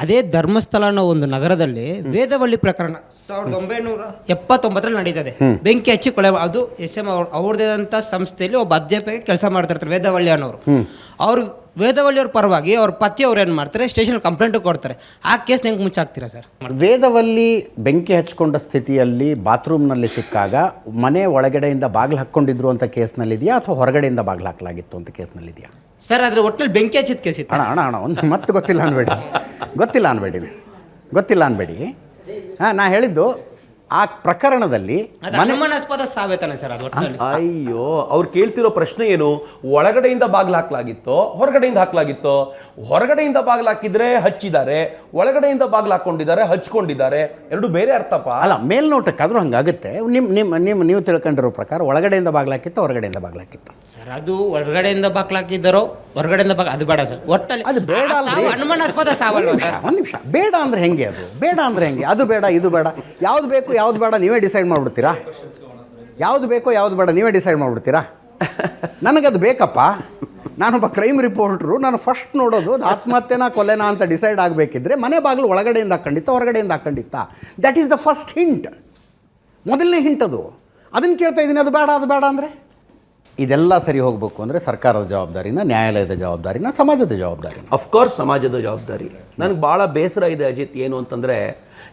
ಅದೇ ಧರ್ಮಸ್ಥಳ ಅನ್ನೋ ಒಂದು ನಗರದಲ್ಲಿ ವೇದವಳ್ಳಿ ಪ್ರಕರಣ ಸಾವಿರದ ಒಂಬೈನೂರ ಎಪ್ಪತ್ತೊಂಬತ್ತರಲ್ಲಿ ನಡೀತದೆ. ಬೆಂಕಿ ಹಚ್ಚಿ ಕೊಳೆ ಅದು ಎಸ್ ಎಂ ಅವ್ರ ಅವ್ರದ್ದೇದಂಥ ಸಂಸ್ಥೆಯಲ್ಲಿ ಒಬ್ಬ ಅಧ್ಯಾಪಕ ಕೆಲಸ ಮಾಡ್ತಿರ್ತಾರೆ ವೇದವಳ್ಳಿ ಅನ್ನೋರು. ಅವ್ರು ವೇದವಳ್ಳಿಯವ್ರ ಪರವಾಗಿ ಅವ್ರ ಪತಿ ಅವ್ರು ಏನು ಮಾಡ್ತಾರೆ ಸ್ಟೇಷನ್ ಕಂಪ್ಲೇಂಟ್ ಕೊಡ್ತಾರೆ. ಆ ಕೇಸ್ ಹೆಂಗೆ ಮುಚ್ಚಾಕ್ತೀರಾ ಸರ್? ವೇದವಲ್ಲಿ ಬೆಂಕಿ ಹಚ್ಕೊಂಡ ಸ್ಥಿತಿಯಲ್ಲಿ ಬಾತ್ರೂಮ್ನಲ್ಲಿ ಸಿಕ್ಕಾಗ ಮನೆ ಒಳಗಡೆಯಿಂದ ಬಾಗಿಲು ಹಾಕ್ಕೊಂಡಿದ್ರು ಅಂತ ಕೇಸ್ನಲ್ಲಿದೆಯಾ ಅಥವಾ ಹೊರಗಡೆಯಿಂದ ಬಾಗಿಲು ಹಾಕಲಾಗಿತ್ತು ಅಂತ ಕೇಸ್ನಲ್ಲಿದೆಯಾ? ಸರ್ ಅದ್ರ ಒಟ್ಟಲ್ಲಿ ಬೆಂಕಿ ಹಚ್ಚಿದ ಕೇಸ್ ಇತ್ತು. ಅಣ್ಣ ಅಣ್ಣ ಅಣ್ಣ ಒಂದು ಮತ್ತೆ ಗೊತ್ತಿಲ್ಲ ಅನ್ಬೇಡಿ. ಗೊತ್ತಿಲ್ಲ ಅನ್ಬೇಡಿ. ಗೊತ್ತಿಲ್ಲ ಅನ್ಬೇಡಿ. ಹಾಂ ನಾ ಹೇಳಿದ್ದು ಆ ಪ್ರಕರಣದಲ್ಲಿ ಅದು ಸಾವೇತನ ಸಾವೇತಾನೆ ಸರ್ ಅದು ಒಟ್ಟಿನಲ್ಲಿ ಅಯ್ಯೋ ಅವ್ರು ಕೇಳ್ತಿರೋ ಪ್ರಶ್ನೆ ಏನು? ಒಳಗಡೆಯಿಂದ ಬಾಗಿಲು ಹಾಕ್ಲಾಗಿತ್ತೋ ಹೊರಗಡೆಯಿಂದ ಹಾಕ್ಲಾಗಿತ್ತೋ? ಹೊರಗಡೆಯಿಂದ ಬಾಗಿಲು ಹಾಕಿದ್ರೆ ಹಚ್ಚಿದ್ದಾರೆ ಒಳಗಡೆಯಿಂದ ಬಾಗಿಲು ಹಾಕೊಂಡಿದ್ದಾರೆ ಹಚ್ಕೊಂಡಿದ್ದಾರೆ. ಎರಡು ಬೇರೆ ಅರ್ಥಪ್ಪ. ಅಲ್ಲ ಮೇಲ್ನೋಟಕ್ಕಾದ್ರೂ ಹಂಗಾಗುತ್ತೆ. ನಿಮ್ಮ ನಿಮ್ಮ ನಿಮ್ಮ ನೀವು ತಿಳ್ಕೊಂಡಿರೋ ಪ್ರಕಾರ ಒಳಗಡೆಯಿಂದ ಬಾಗಿಲು ಹಾಕಿತ್ತು ಹೊರಗಡೆಯಿಂದ ಬಾಗಿಲು ಹಾಕಿತ್ತು? ಸರ್ ಅದು ಹೊರಗಡೆಯಿಂದ ಬಾಕ್ಲಾಕಿದ್ದಾರೋ ಹೊರಗಡೆಯಿಂದ ಅದು ಬೇಡ ಸರ್. ಒಟ್ಟಲ್ಲಿ ಅದು ಬೇಡ ಆ. ಸಾವು ಅನುಮಾನಾಸ್ಪದ ಸಾವಲ್ಲ ಸರ್? ಒಂದು ನಿಮಿಷ ಬೇಡ ಅಂದ್ರೆ ಹೆಂಗೆ ಅದು? ಬೇಡ ಅಂದ್ರೆ ಹೆಂಗೆ? ಅದು ಬೇಡ ಇದು ಬೇಡ. ಯಾವ್ದು ಬೇಕು ಯಾವ್ದು ಬೇಡ ನೀವೇ ಡಿಸೈಡ್ ಮಾಡ್ಬಿಡ್ತೀರಾ? ಯಾವ್ದು ಬೇಕೋ ಯಾವ್ದು ಬೇಡ ನೀವೇ ಡಿಸೈಡ್ ಮಾಡಿಬಿಡ್ತೀರಾ? ನನಗದು ಬೇಕಪ್ಪ. ನಾನೊಬ್ಬ ಕ್ರೈಮ್ ರಿಪೋರ್ಟ್ರು ನಾನು ಫಸ್ಟ್ ನೋಡೋದು ಅದು ಆತ್ಮಹತ್ಯೆನಾ ಕೊಲೆನಾ ಅಂತ ಡಿಸೈಡ್ ಆಗಬೇಕಿದ್ರೆ ಮನೆ ಬಾಗಿಲು ಒಳಗಡೆಯಿಂದ ಹಾಕೊಂಡಿತ್ತ ಹೊರಗಡೆಯಿಂದ ಹಾಕೊಂಡಿತ್ತ? That is the first hint ಮೊದಲನೇ ಹಿಂಟ್ ಅದು. ಅದನ್ನು ಕೇಳ್ತಾ ಇದ್ದೀನಿ ಅದು ಬೇಡ ಅದು ಬೇಡ ಅಂದರೆ? ಇದೆಲ್ಲ ಸರಿ ಹೋಗಬೇಕು ಅಂದರೆ ಸರ್ಕಾರದ ಜವಾಬ್ದಾರಿನ ನ್ಯಾಯಾಲಯದ ಜವಾಬ್ದಾರಿನ ಸಮಾಜದ ಜವಾಬ್ದಾರಿ ಅಫ್ಕೋರ್ಸ್ ಸಮಾಜದ ಜವಾಬ್ದಾರಿ. ನನಗೆ ಭಾಳ ಬೇಸರ ಇದೆ ಅಜಿತ್ ಏನು ಅಂತಂದರೆ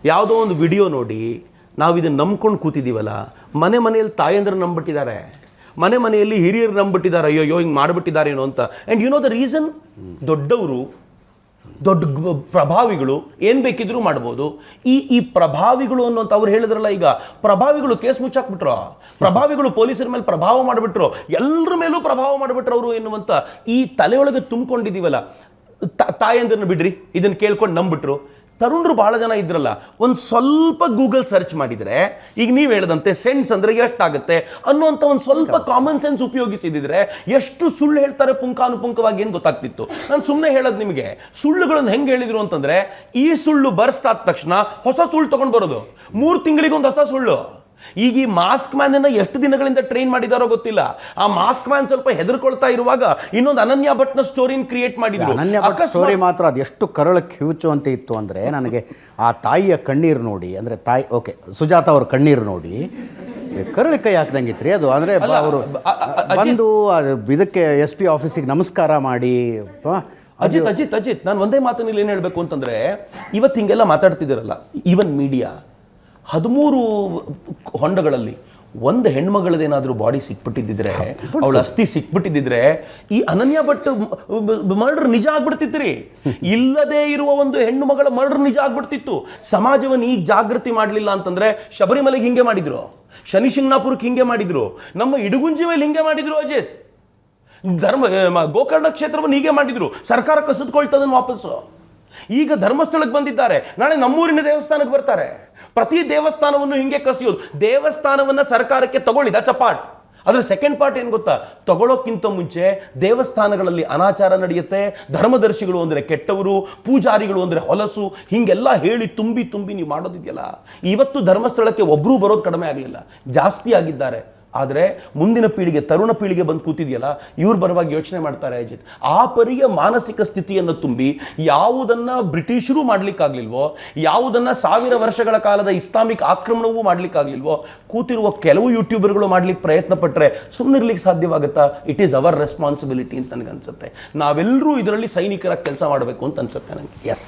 ಯಾವುದೋ ಒಂದು ವಿಡಿಯೋ ನೋಡಿ ನಾವು ಇದನ್ನು ನಂಬ್ಕೊಂಡು ಕೂತಿದ್ದೀವಲ್ಲ ಮನೆ ಮನೆಯಲ್ಲಿ ತಾಯಂದ್ರೆ ನಂಬಿಟ್ಟಿದ್ದಾರೆ ಮನೆ ಮನೆಯಲ್ಲಿ ಹಿರಿಯರು ನಂಬಿಟ್ಟಿದ್ದಾರೆ ಅಯ್ಯೋ ಅಯ್ಯೋ ಹಿಂಗೆ ಮಾಡಿಬಿಟ್ಟಿದ್ದಾರೆ ಏನು ಅಂತ. And you know the reason ದೊಡ್ಡವರು ದೊಡ್ಡ ಪ್ರಭಾವಿಗಳು ಏನು ಬೇಕಿದ್ರೂ ಮಾಡ್ಬೋದು. ಈ ಈ ಪ್ರಭಾವಿಗಳು ಅನ್ನೋಂತ ಅವ್ರು ಹೇಳಿದ್ರಲ್ಲ ಈಗ, ಪ್ರಭಾವಿಗಳು ಕೇಸ್ ಮುಚ್ಚಾಕ್ಬಿಟ್ರು. ಪ್ರಭಾವಿಗಳು ಪೊಲೀಸರ ಮೇಲೆ ಪ್ರಭಾವ ಮಾಡಿಬಿಟ್ರು. ಎಲ್ಲರ ಮೇಲೂ ಪ್ರಭಾವ ಮಾಡಿಬಿಟ್ರು ಅವರು ಎನ್ನುವಂಥ ಈ ತಲೆಯೊಳಗೆ ತುಂಬಿಕೊಂಡಿದ್ದೀವಲ್ಲ ತಾಯಂದಿರನ್ನು ಬಿಡ್ರಿ ಇದನ್ನು ಕೇಳ್ಕೊಂಡು ನಂಬಿಟ್ರು ತರುಣರು ಬಹಳ ಜನ ಇದ್ರಲ್ಲ ಒಂದು ಸ್ವಲ್ಪ ಗೂಗಲ್ ಸರ್ಚ್ ಮಾಡಿದರೆ ಈಗ ನೀವು ಹೇಳದಂತೆ ಸೆನ್ಸ್ ಅಂದರೆ ಎಷ್ಟಾಗುತ್ತೆ ಅನ್ನುವಂಥ ಒಂದು ಸ್ವಲ್ಪ ಕಾಮನ್ ಸೆನ್ಸ್ ಉಪಯೋಗಿಸಿದ್ರೆ ಎಷ್ಟು ಸುಳ್ಳು ಹೇಳ್ತಾರೆ ಪುಂಖಾನುಪುಂಖವಾಗಿ ಏನು ಗೊತ್ತಾಗ್ತಿತ್ತು. ನಾನು ಸುಮ್ಮನೆ ಹೇಳೋದು ನಿಮಗೆ ಸುಳ್ಳುಗಳನ್ನು ಹೆಂಗೆ ಹೇಳಿದ್ರು ಅಂತಂದರೆ ಈ ಸುಳ್ಳು ಬರ್ಸ್ಟ್ ಆದ ತಕ್ಷಣ ಹೊಸ ಸುಳ್ಳು ತೊಗೊಂಡು ಬರೋದು. ಮೂರು ತಿಂಗಳಿಗೊಂದು ಹೊಸ ಸುಳ್ಳು. ಈಗ ಈ ಮಾಸ್ಕ್ ಮ್ಯಾನನ್ನು ಎಷ್ಟು ದಿನಗಳಿಂದ ಟ್ರೈನ್ ಮಾಡಿದಾರೋ ಗೊತ್ತಿಲ್ಲ. ಆ ಮಾಸ್ಕ್ ಮ್ಯಾನ್ ಸ್ವಲ್ಪ ಹೆದರ್ಕೊಳ್ತಾ ಇರುವಾಗ ಇನ್ನೊಂದು ಅನನ್ಯ ಭಟ್ನ ಸ್ಟೋರಿನ ಕ್ರಿಯೇಟ್ ಮಾಡಿದ್ರು. ಅನನ್ಯ ಭಟ್ ಸ್ಟೋರಿ ಮಾತ್ರ ಅದು ಎಷ್ಟು ಕರಳಕ್ಕೆ ಕಿವುಚುವಂತೆ ಇತ್ತು ಅಂದರೆ ನನಗೆ ಆ ತಾಯಿಯ ಕಣ್ಣೀರು ನೋಡಿ ಅಂದರೆ ತಾಯಿ ಓಕೆ ಸುಜಾತ ಅವ್ರ ಕಣ್ಣೀರು ನೋಡಿ ಕರಳಿ ಕೈ ಹಾಕ್ದಂಗಿತ್ರಿ ಅದು. ಅಂದರೆ ಅವರು ಬಂದು ಅದು ಇದಕ್ಕೆ ಎಸ್ ಪಿ ಆಫೀಸಿಗೆ ನಮಸ್ಕಾರ ಮಾಡಿ ಅಜಿತ್ ಅಜಿತ್ ಅಜಿತ್ ನಾನು ಒಂದೇ ಮಾತಲ್ಲಿ ಏನು ಹೇಳಬೇಕು ಅಂತಂದ್ರೆ ಇವತ್ತು ಹಿಂಗೆಲ್ಲ ಮಾತಾಡ್ತಿದ್ದೀರಲ್ಲ ಈವನ್ ಮೀಡಿಯಾ ಹದಿಮೂರು ಹೊಂಡಗಳಲ್ಲಿ ಒಂದು ಹೆಣ್ಮಗಳದೇನಾದರೂ ಬಾಡಿ ಸಿಕ್ಬಿಟ್ಟಿದ್ದಿದ್ರೆ ಅವಳ ಅಸ್ಥಿ ಸಿಕ್ಬಿಟ್ಟಿದ್ದಿದ್ರೆ ಈ ಅನನ್ಯ ಭಟ್ ಮರ್ಡರ್ ನಿಜ ಆಗ್ಬಿಡ್ತಿತ್ರಿ. ಇಲ್ಲದೆ ಇರುವ ಒಂದು ಹೆಣ್ಣು ಮಗಳ ಮರ್ಡರ್ ನಿಜ ಆಗ್ಬಿಡ್ತಿತ್ತು. ಸಮಾಜವನ್ನು ಈಗ ಜಾಗೃತಿ ಮಾಡಲಿಲ್ಲ ಅಂತಂದ್ರೆ ಶಬರಿಮಲೆಗೆ ಹಿಂಗೆ ಮಾಡಿದ್ರು ಶನಿ ಶಿಂಗ್ನಾಪುರಕ್ಕೆ ಹಿಂಗೆ ಮಾಡಿದ್ರು ನಮ್ಮ ಇಡಗುಂಜಿ ಮೇಲೆ ಹಿಂಗೆ ಮಾಡಿದ್ರು ಅಜಿತ್. ಧರ್ಮ ಗೋಕರ್ಣ ಕ್ಷೇತ್ರವನ್ನು ಹೀಗೆ ಮಾಡಿದ್ರು. ಸರ್ಕಾರ ಕಸಿದ್ಕೊಳ್ತದನ್ನು ವಾಪಸ್ಸು. ಈಗ ಧರ್ಮಸ್ಥಳಕ್ಕೆ ಬಂದಿದ್ದಾರೆ. ನಾಳೆ ನಮ್ಮೂರಿನ ದೇವಸ್ಥಾನಕ್ಕೆ ಬರ್ತಾರೆ. ಪ್ರತಿ ದೇವಸ್ಥಾನವನ್ನು ಹಿಂಗೆ ಕಸಿಯೋದು. ದೇವಸ್ಥಾನವನ್ನ ಸರ್ಕಾರಕ್ಕೆ ತಗೊಳ್ಳಿ ದಟ್ಸ್ ಅ ಪಾರ್ಟ್ ಅದರ ಸೆಕೆಂಡ್ ಪಾರ್ಟ್ ಏನು ಗೊತ್ತಾ? ತಗೊಳ್ಳೋಕ್ಕಿಂತ ಮುಂಚೆ ದೇವಸ್ಥಾನಗಳಲ್ಲಿ ಅನಾಚಾರ ನಡೆಯುತ್ತೆ. ಧರ್ಮದರ್ಶಿಗಳು ಅಂದರೆ ಕೆಟ್ಟವರು, ಪೂಜಾರಿಗಳು ಅಂದರೆ ಹೊಲಸು, ಹಿಂಗೆಲ್ಲ ಹೇಳಿ ತುಂಬಿ ತುಂಬಿ ನೀವು ಮಾಡೋದಿದೆಯಲ್ಲ. ಇವತ್ತು ಧರ್ಮಸ್ಥಳಕ್ಕೆ ಒಬ್ಬರೂ ಬರೋದು ಕಡಿಮೆ ಆಗಲಿಲ್ಲ. ಜಾಸ್ತಿ ಆಗಿದ್ದಾರೆ. ಆದರೆ ಮುಂದಿನ ಪೀಳಿಗೆ, ತರುಣ ಪೀಳಿಗೆ ಬಂದು ಕೂತಿದೆಯಲ್ಲ, ಇವ್ರ ಬರವಾಗಿ ಯೋಚನೆ ಮಾಡ್ತಾರೆ ಅಜಿತ್. ಆ ಪರಿಯ ಮಾನಸಿಕ ಸ್ಥಿತಿಯನ್ನು ತುಂಬಿ ಯಾವುದನ್ನ ಬ್ರಿಟಿಷರು ಮಾಡಲಿಕ್ಕಾಗಲಿಲ್ವೋ, ಯಾವುದನ್ನ ಸಾವಿರ ವರ್ಷಗಳ ಕಾಲದ ಇಸ್ಲಾಮಿಕ್ ಆಕ್ರಮಣವೂ ಮಾಡಲಿಕ್ಕಾಗಲಿಲ್ವೋ, ಕೂತಿರುವ ಕೆಲವು ಯೂಟ್ಯೂಬರ್ಗಳು ಮಾಡ್ಲಿಕ್ಕೆ ಪ್ರಯತ್ನ ಪಟ್ಟರೆ ಸುಮ್ಮನಿರ್ಲಿಕ್ಕೆ ಸಾಧ್ಯವಾಗುತ್ತಾ? ಇಟ್ ಈಸ್ ಅವರ್ ರೆಸ್ಪಾನ್ಸಿಬಿಲಿಟಿ ಅಂತ ನನಗನ್ಸುತ್ತೆ. ನಾವೆಲ್ಲರೂ ಇದರಲ್ಲಿ ಸೈನಿಕರಾಗಿ ಕೆಲಸ ಮಾಡಬೇಕು ಅಂತ ಅನ್ಸುತ್ತೆ ನನಗೆ ಎಸ್